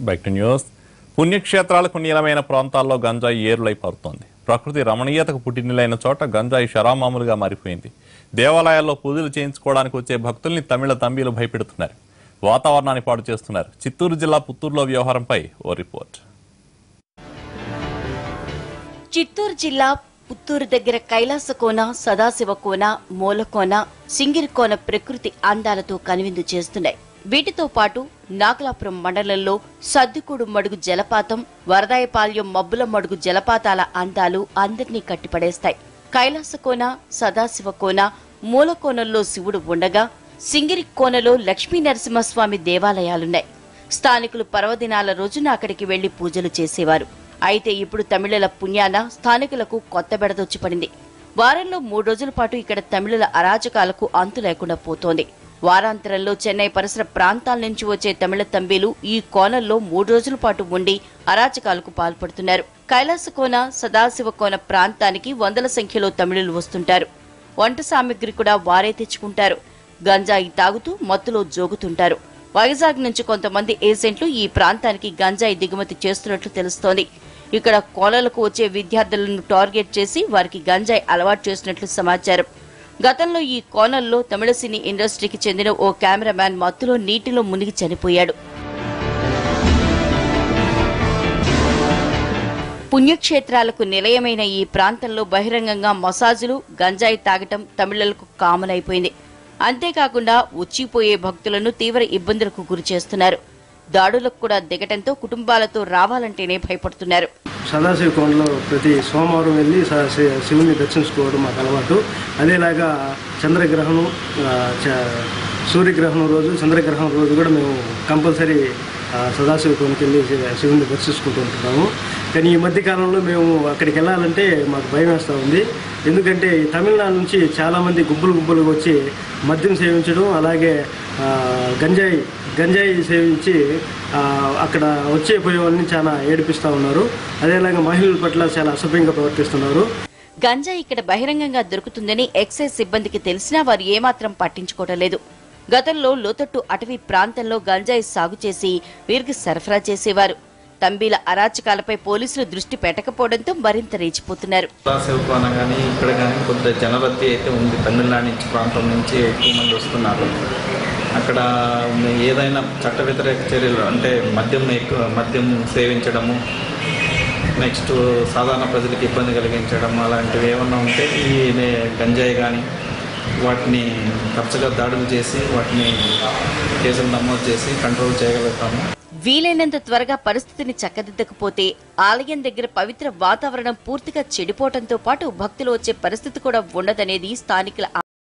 Back to news పుణ్యక్షేత్రాలకు నీలమైన ప్రాంతాల్లో గంజాయి ఏరులై పారుతోంది. ప్రకృతి రమణీయతకు పుట్టినలైన చోట గంజాయి షరామామూలుగా మారిపోయింది. దేవాలయాల్లో పూజలు చేయించుకోవడానికి వచ్చే భక్తుల్ని తమిళ తంబీలు భయపెడుతున్నారు. వాతావరణాన్ని పాడు చేస్తున్నారు. చిత్తూరు జిల్లా పుత్తూరులో వ్యవహారంపై ఓ రిపోర్ట్. చిత్తూరు జిల్లా పుత్తూరు దగ్గర కైలాసకోన సదాశివకోన మూలకోన సింగిరికోన ప్రకృతి అందాలతో కనువిందు చేస్తున్నాయి. వీటితో పాటు నాగలాపురం మండలంలో సద్దుకూడు మడుగు జలపాతం వరదాయపాల్యం మబ్బుల మడుగు జలపాతాల అందాలు అందరినీ కట్టిపడేస్తాయి. కైలాసకోన సదాశివకోన మూలకోనల్లో శివుడు ఉండగా సింగిరి కోనలో లక్ష్మీ నరసింహస్వామి దేవాలయాలున్నాయి. స్థానికులు పర్వదినాల రోజున అక్కడికి వెళ్ళి పూజలు చేసేవారు. అయితే ఇప్పుడు తమిళుల పుణ్యాన స్థానికులకు కొత్త బెడదొచ్చి పడింది వారంలో మూడు రోజుల పాటు ఇక్కడ తమిళుల అరాచకాలకు అంతు లేకుండా పోతోంది. వారాంతరంలో చెన్నై పరిసర ప్రాంతాల నుంచి వచ్చే తమిళ తంబీలు ఈ కోణంలో మూడు రోజుల పాటు ఉండి అరాచకాలకు పాల్పడుతున్నారు. కైలాస కోన సదాశివ కోన ప్రాంతానికి వందల సంఖ్యలో తమిళులు వస్తుంటారు. వంట సామాగ్రి కూడా వారే తెచ్చుకుంటారు. గంజాయి తాగుతూ మత్తులో జోగుతుంటారు. వైజాగ్ నుంచి కొంతమంది ఏజెంట్లు ఈ ప్రాంతానికి గంజాయి దిగుమతి చేస్తున్నట్లు తెలుస్తోంది. ఇక్కడ కోలలకు వచ్చే విద్యార్థులను టార్గెట్ చేసి వారికి గంజాయి అలవాటు చేసినట్లు సమాచారం. గతంలో ఈ కోనల్లో తమిళ సినీ ఇండస్ట్రీకి చెందిన ఓ కెమెరామ్యాన్ మత్తులో నీటిలో మునిగి చనిపోయాడు. పుణ్యక్షేత్రాలకు నిలయమైన ఈ ప్రాంతంలో బహిరంగంగా మసాజులు గంజాయి తాగటం తమిళలకు కామన్ అయిపోయింది అంతేకాకుండా ఉచ్చిపోయే భక్తులను తీవ్ర ఇబ్బందులకు గురి చేస్తున్నారు. దాడులకు కూడా దిగటంతో కుటుంబాలతో రావాలంటేనే భయపడుతున్నారు. సదాశివ కోణంలో ప్రతి సోమవారం వెళ్ళి స- శివుని దర్శించుకోవడం మాకు అలవాటు. అదేలాగా చంద్రగ్రహణం చ- సూర్యగ్రహణం రోజు చంద్రగ్రహణం రోజు కూడా మేము కంపల్సరీ సదాశివ కోణకి వెళ్ళి శివుని దర్శించుకుంటూ ఉంటున్నాము. కానీ ఈ మధ్యకాలంలో మేము అక్కడికి వెళ్ళాలంటే మాకు భయం వేస్తూ ఉంది. ఎందుకంటే ఈ తమిళనాడు నుంచి చాలామంది గుంపులు గుంపులుగా వచ్చి మద్యం సేవించడం అలాగే గంజాయి గంజాయి సేవించి అక్కడ వచ్చే పోయే వాళ్ళని చాలా ఏడిపిస్తూ ఉన్నారు. అదేలాగా మహిళల పట్ల చాలా అసభ్యంగా ప్రవర్తిస్తున్నారు. గంజా ఇక్కడ బహిరంగంగా దొరుకుతుందని ఎక్సైజ్ సిబ్బందికి తెలిసినా వారు ఏమాత్రం పట్టించుకోవడం లేదు. గతంలో లోతట్టు అటవీ ప్రాంతంలో గంజాయి సాగు చేసి వీరికి సరఫరా చేసేవారు. తంబీల అరాచకాలపై పోలీసులు దృష్టి పెట్టకపోవడంతో మరింత రేచిపోతున్నారు. కానీ ఇక్కడ కానీ కొంత జనరద్దీ అయితే ఉంది. తమిళనాడు నుంచి ప్రాంతం నుంచి ఎక్కువ మంది వస్తున్నారు. అక్కడ ఏదైనా చట్ట వ్యతిరేక చర్యలు అంటే మద్యం ఎక్కువ మద్యం సేవించడము నెక్స్ట్ సాధారణ ప్రజలకు ఇబ్బంది కలిగించడం అలాంటివి ఏమన్నా ఉంటే ఈ గంజాయి కానీ వాటిని తరచుగా దాడులు చేసి వాటిని కేసులు నమోదు చేసి కంట్రోల్ చేయగలుగుతాము. వీలైనంత త్వరగా పరిస్థితిని చక్కదిద్దకపోతే ఆలయం దగ్గర పవిత్ర వాతావరణం పూర్తిగా చెడిపోవడంతో పాటు భక్తులు వచ్చే పరిస్థితి కూడా ఉండదనేది స్థానికుల